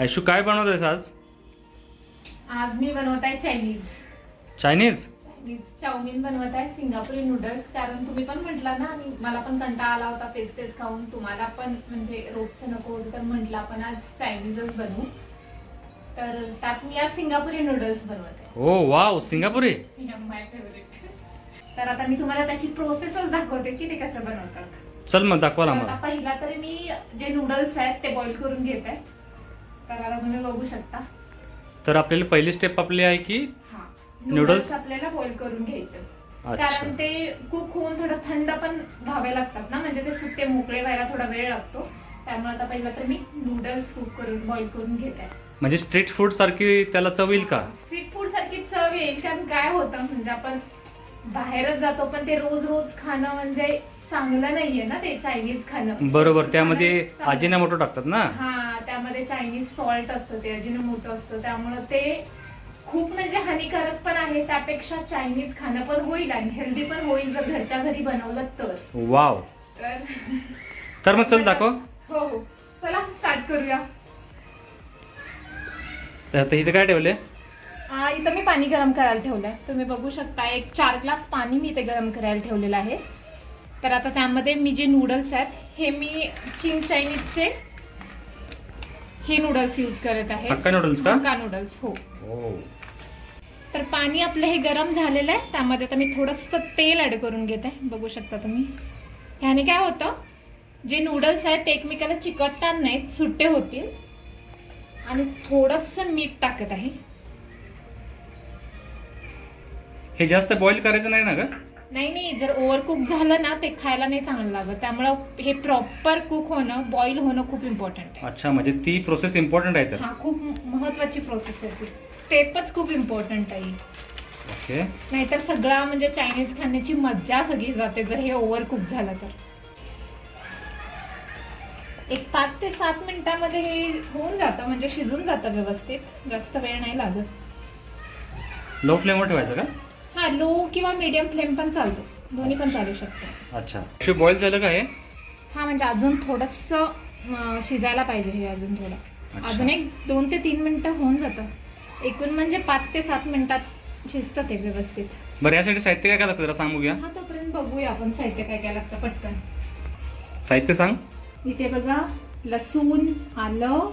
ऐशू काय बनवत आहेस आज? आज मी बनवत आहे चायनीज. चायनीज? चायनीज चाऊमिन बनवत आहे सिंगापुरी नूडल्स कारण तुम्ही पण म्हटला ना आणि मला पण कंटाळा आला होता तेच तेच खाऊन. तुम्हाला पण म्हणजे रोजचं नको होतं तर म्हटलं आपण आज चायनीजच बनवू. तर त्यात मी आज सिंगापुरी नूडल्स बनवत. ओ वाव सिंगापुरी? आहे माय फेवरेट तर आता मी तुम्हाला त्याची प्रोसेसच दाखवते की ते कसं बनवतात. चल मग दाखवा आता पहिला तरी मी जे नूडल्स आहेत ते बॉईल करून घेत. आहे तर आता तुम्ही बघू शकता. तर आपल्याला पहिली स्टेप आपली आहे की हा? नूडल्स आपल्याला बॉईल करून घ्यायचं. कारण ते कुक होऊन थोडं थंड पण व्हावे लागतात ना म्हणजे ते सुट्टे मोकळे व्हायला थोडा वेळ लागतो. त्यामुळे आता पहिला तर मी नूडल्स कुक करून बॉईल करून घेत. आहे म्हणजे स्ट्रीट फूड सारखी त्याला चव येईल का? स्ट्रीट फूड सारखी चव येईल कारण काय होतं म्हणजे आपण बाहेरच जातो पण ते रोज रोज खाणं म्हणजे चांगलं नाहीये ना ते चायनीज खाणं. बरोबर त्यामध्ये चांगलं- अजिनामोटो टाकतात ना? हा त्यामध्ये चायनीज सॉल्ट असतं ते अजिनोमोटो असतं. त्यामुळं ते खूप म्हणजे हानिकारक पण आहे. त्यापेक्षा चायनीज खाणं पण होईल आणि हेल्दी पण होईल जर घरच्या घरी बनवलं तर. वाव तर तर मग चल दाखव. हो हो. चला स्टार्ट करूया. तर इथे काय ठेवले आ, इथं मी पाणी गरम करायला ठेवलंय. तुम्ही बघू शकता एक चार ग्लास पाणी मी इथे गरम करायला ठेवलेलं आहे. तर आता त्यामध्ये मी जे नूडल्स आहेत हे मी चिंग चायनीजचे हे नूडल्स यूज करत आहे हक्का नूडल्स का? हक्का नूडल्स हो. ओ तर पाणी आपलं हे गरम झालेलं आहे त्यामध्ये आता मी थोडंसं तेल ऍड करून घेते. बघू शकता तुम्ही. ह्याने काय होतं जे नूडल्स आहेत ते एकमेकाला चिकटणार नाहीत सुट्टे होतील. आणि थोडंसं मीठ टाकत आहे. हे जास्त बॉईल करायचं नाही ना का नाही नाही जर ओव्हर कुक झालं ना ते खायला नाही चांगलं लागत. त्यामुळं हे प्रॉपर कुक होणं बॉईल होणं खूप इम्पॉर्टंट आहे. अच्छा म्हणजे ती प्रोसेस इम्पॉर्टंट आहे तर? हा खूप महत्वाची प्रोसेस आहे ती. स्टेपच खूप इम्पॉर्टंट आहे. ओके. नाहीतर सगळा म्हणजे चायनीज खाण्याची मज्जा सगळी जाते जर हे ओव्हर कुक झालं तर. एक पाच ते सात मिनिटामध्ये हे होऊन जातं म्हणजे शिजून जातं व्यवस्थित. जास्त वेळ नाही लागत. लो फ्लेमवर ठेवायचं का? हा लो किंवा मीडियम फ्लेम पण चालतो. दोन्ही पण चालू शकतो. अच्छा. बॉईल झालं का हे? हा म्हणजे अजून थोडस शिजायला पाहिजे हे अजून थोडं. अच्छा. अजून एक दोन ते तीन मिनिटं होऊन जातं. एकूण म्हणजे पाच ते सात मिनिटात शिजतं ते व्यवस्थित. बरं यासाठी साहित्य काय काय लागतं? जरा सांग बघूया हा तोपर्यंत बघूया आपण साहित्य काय काय लागतं पटकन. साहित्य सांग. इथे बघा लसूण आलं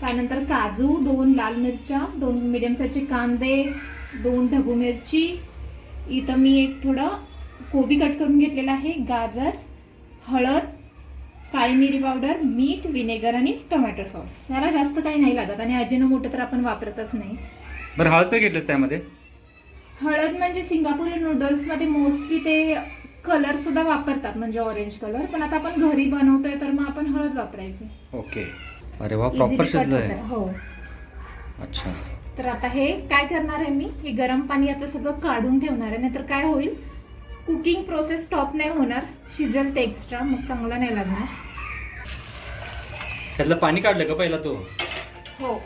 त्यानंतर काजू दोन लाल मिरच्या दोन मिडियम साईजचे कांदे दोन ढबू मिरची. इथं मी एक थोडं कोबी कट करून घेतलेला आहे गाजर हळद काळी मिरी पावडर मीठ विनेगर आणि टोमॅटो सॉस. याला जास्त काही नाही लागत आणि अजिनोमोटो तर आपण वापरतच नाही. बरं हळद तर घेतलंस त्यामध्ये? हळद म्हणजे सिंगापुरी नूडल्समध्ये मोस्टली ते कलर सुद्धा वापरतात म्हणजे ऑरेंज कलर पण आता आपण घरी बनवतोय तर मग आपण हळद वापरायची. ओके. अरे वा प्रॉपर शिजलं. आहे हो. अच्छा. तर आता हे काय करणार आहे मी? हे गरम पाणी आता सगळं काढून ठेवणार आहे. नाहीतर काय होईल? कुकिंग प्रोसेस स्टॉप नाही होणार. शिजेल ते एक्स्ट्रा मग चांगला नाही लागणार. त्यातलं पाणी काढलं का पहिला तो? हो.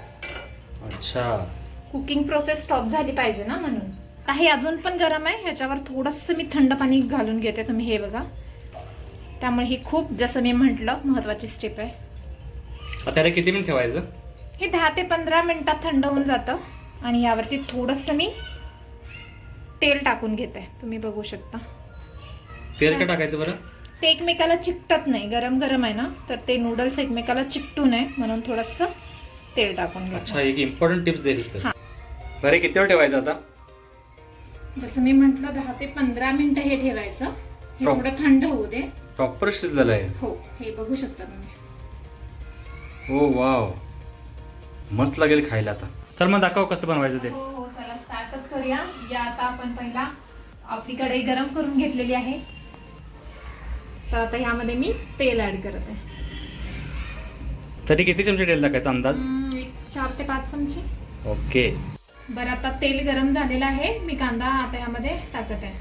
अच्छा. कुकिंग प्रोसेस स्टॉप झाली पाहिजे ना म्हणून. आता हे अजून पण गरम आहे. ह्याच्यावर थोडंसं मी थंड पाणी घालून घेते. तुम्ही हे बघा. त्यामुळे ही खूप जसं मी म्हटलं महत्वाची स्टेप आहे. आता किती मिनिट ठेवायचं? हे दहा ते पंधरा मिनिटात थंड होऊन जातं. आणि यावरती थोडंसं मी तेल टाकून घेते. तुम्ही बघू शकता. तेल का टाकायचं बरं? ते एकमेकाला चिकटत नाही. गरम गरम आहे ना तर ते नूडल्स एकमेकाला चिकटू नये म्हणून थोडंसं तेल टाकून अच्छा घ्यायचं एक इम्पॉर्टंट टिप्स दिलीस तर. हा. बरं किती वेळ ठेवायचं आता? जसं मी म्हटलं दहा ते पंधरा मिनिटं हे ठेवायचं. हे थोडं थंड होऊ दे. प्रॉपर शिजलेलं आहे. हो हे बघू शकता तुम्ही. हो वाव मस्त लागेल खायला आता. चल मग दाखव कसं बनवायचं ते. हो हो चला स्टार्टच करूया. या आता आपण पहिला आपली कढई गरम करून घेतलेली आहे. तर आता यामध्ये मी तेल ऍड करत आहे. तरी किती चमचे तेल टाकायचं अंदाज? हम्म, एक चार ते पाच चमचे. ओके. बरं आता तेल गरम झालेलं आहे. मी कांदा आता यामध्ये टाकत आहे.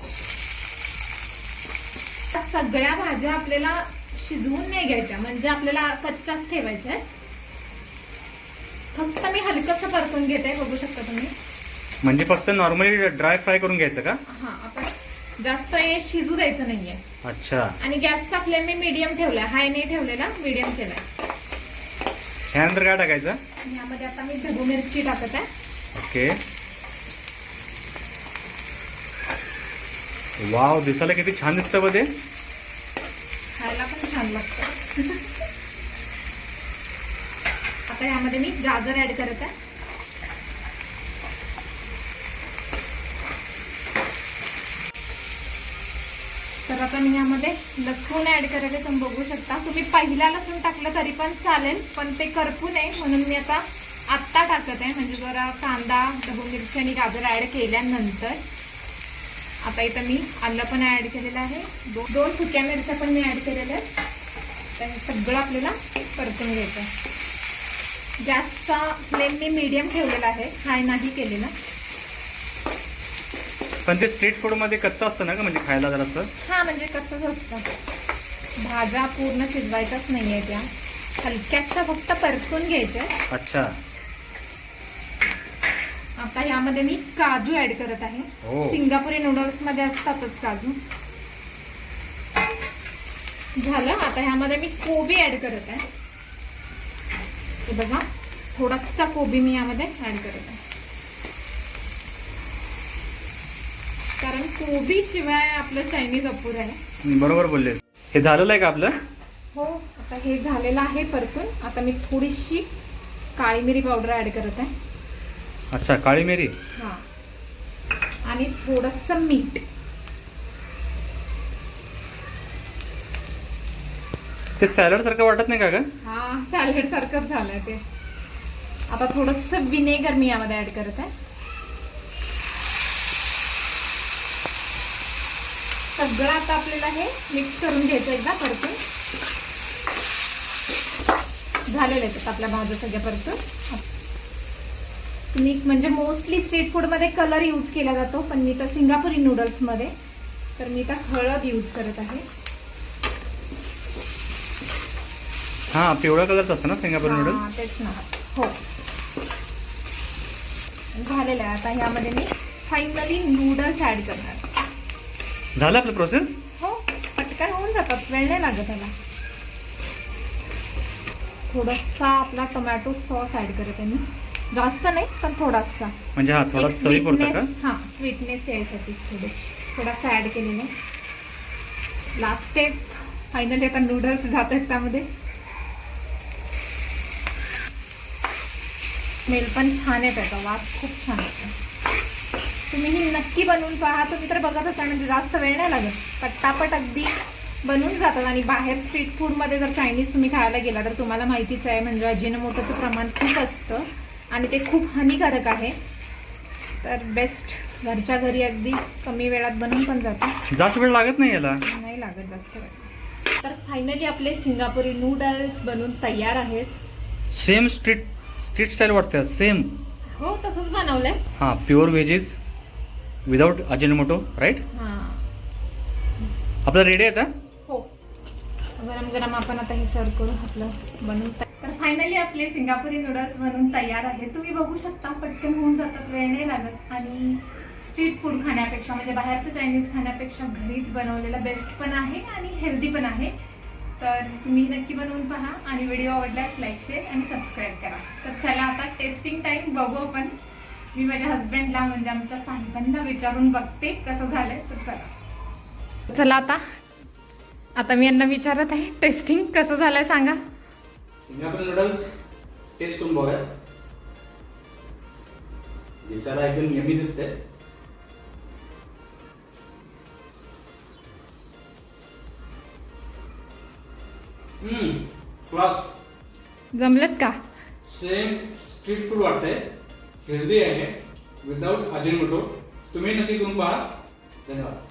आता सगळ्या भाज्या आपल्याला शिजवून नाही घ्यायच्या. म्हणजे आपल्याला कच्च्याच ठेवायच्या आहेत. फक्त मी हलकस परतून घेते बघू शकता तुम्ही. म्हणजे फक्त नॉर्मली ड्राय फ्राय करून घ्यायचं का? हा आपण जास्त हे शिजू द्यायचं नाहीये. अच्छा. आणि गॅसचा फ्लेम मी मीडियम ठेवलाय हाय नाही ठेवलेला मीडियम केलाय. ह्यानंतर काय टाकायचं? यामध्ये आता मी ढबू मिरची टाकत आहे. ओके. वाव दिसायला किती छान दिसतं बघ ते. खायला पण छान लागतं. आता यामध्ये मी गाजर ॲड करत आहे. तर आता मी यामध्ये लसूण ॲड करायला तुम्ही बघू शकता. तुम्ही पहिला लसूण टाकलं तरी पण चालेल पण ते करपू नये म्हणून मी आता आत्ता टाकत आहे. म्हणजे जरा कांदा ढबू मिरची आणि गाजर ॲड केल्यानंतर आता इथं मी आलं पण ॲड केलेलं आहे. दो, दोन सुक्या मिरच्या पण मी ॲड केलेल्या आहेत. तर हे सगळं आपल्याला परतून घ्यायचं आहे. गॅसचा फ्लेम मी मीडियम ठेवलेला आहे. हाय नाही केलेला. पण ते स्ट्रीट फूडमध्ये कच्चं असतं ना का म्हणजे खायला जरासं? हा म्हणजे कसंच असतं. भाज्या पूर्ण शिजवायच्याच नाही आहे त्या. हलक्याशा फक्त परतून घ्यायच्या अच्छा. आता यामध्ये मी काजू ऍड करत आहे. हो. सिंगापुरी नूडल्समध्ये असतातच काजू. झालं. आता ह्यामध्ये मी कोबी ऍड करत आहे. हे बघा. थोडासा कोबी मी यामध्ये ऍड करत. आहे कारण कोबी शिवाय आपलं चायनीज अपुर आहे. बरोबर बोललेस हे झालेलं आहे का आपलं? हो आता हे झालेलं आहे परतून. आता मी थोडीशी काळी मिरी पावडर ऍड करत आहे. अच्छा काळी मिरी हा. आणि थोडस मीठ. ते सॅलड सारखं वाटत नाही का ग? हा सॅलड सारखं झालं ते. आता थोडस विनेगर मी यामध्ये ऍड करत आहे. सगळं आता आपल्याला हे मिक्स करून घ्यायचं एकदा परतून. झालेले आहेत आपल्या भाज्या सगळ्या परतून. तुम्ही म्हणजे मोस्टली स्ट्रीट फूडमध्ये कलर यूज केला जातो पण मी तर सिंगापुरी नूडल्समध्ये तर मी तर हळद यूज करत आहे. हा पिवळा कलरच असतं ना सिंगापूर नूडल्स हा, तेच ना. हो. झालेलं आहे. आता ह्यामध्ये मी फायनली नूडल्स ऍड करणार. झालं आपलं प्रोसेस हो. पटकन होऊन जातात. वेळ नाही लागत त्याला थोडासा आपला टोमॅटो सॉस ऍड करत आहे मी. जास्त नाही पण थोडासा. म्हणजे हा थोडा एक चवी पुरता का? sweetness- हा स्वीटनेस यायसाठी थोडे. थोडासा ऍड केलेलं. लास्ट स्टेप फायनली आता नूडल्स जात आहेत त्यामध्ये. स्मेल पण छान आहे त्याचा वास खूप छान येतो तुम्ही ही नक्की बनवून पहा तुम्ही तर बघत असाल म्हणजे जास्त वेळ नाही लागत. पटापट अगदी बनून जातात आणि बाहेर स्ट्रीट फूडमध्ये जर चायनीज तुम्ही खायला गेला तर तुम्हाला माहितीच आहे म्हणजे अजिनोमोटोचं प्रमाण खूप असतं आणि ते खूप हानिकारक आहे. तर बेस्ट घरच्या घरी अगदी कमी वेळात बनवून पण जातं. जास्त वेळ लागत नाही याला? नाही लागत जास्त वेळ. तर फायनली आपले सिंगापुरी नूडल्स बनून तयार आहेत. सेम स्ट्रीट स्ट्रीट स्टाईल वाटते सेम. हो तसंच बनवलंय. हां pure veggies without Ajinomoto right? हां. आपलं रेडी आहे हो? गरम गरम आपण आता हे सर्व करू आपलं बनवून. तर फायनली आपले सिंगापुरी नूडल्स बनवून तयार आहेत. तुम्ही बघू शकता पटकन होऊन जातात वेळ नाही लागत. आणि स्ट्रीट फूड खाण्यापेक्षा म्हणजे बाहेरचं चायनीज खाण्यापेक्षा घरीच बनवलेलं बेस्ट पण आहे आणि हेल्दी पण आहे. तर तुम्ही नक्की बनवून पहा आणि व्हिडिओ आवडल्यास लाईक शेअर आणि सबस्क्राईब करा. तर चला आता टेस्टिंग टाईम बघू आपण. मी माझ्या हस्बंडला म्हणजे आमच्या साहेबांना विचारून बघते कसं झालंय. तर चला. चला आता. आता मी यांना विचारत आहे टेस्टिंग कसं झालंय सांगा. नूडल्स टेस्ट करून बघा. दिसायला एकदम यमी दिसते जमलेत का? सेम स्ट्रीट फ़ूड वाटतंय हेल्दी आहे विदाउट अजिनोमोटो तुम्ही नक्की करून पहा. धन्यवाद.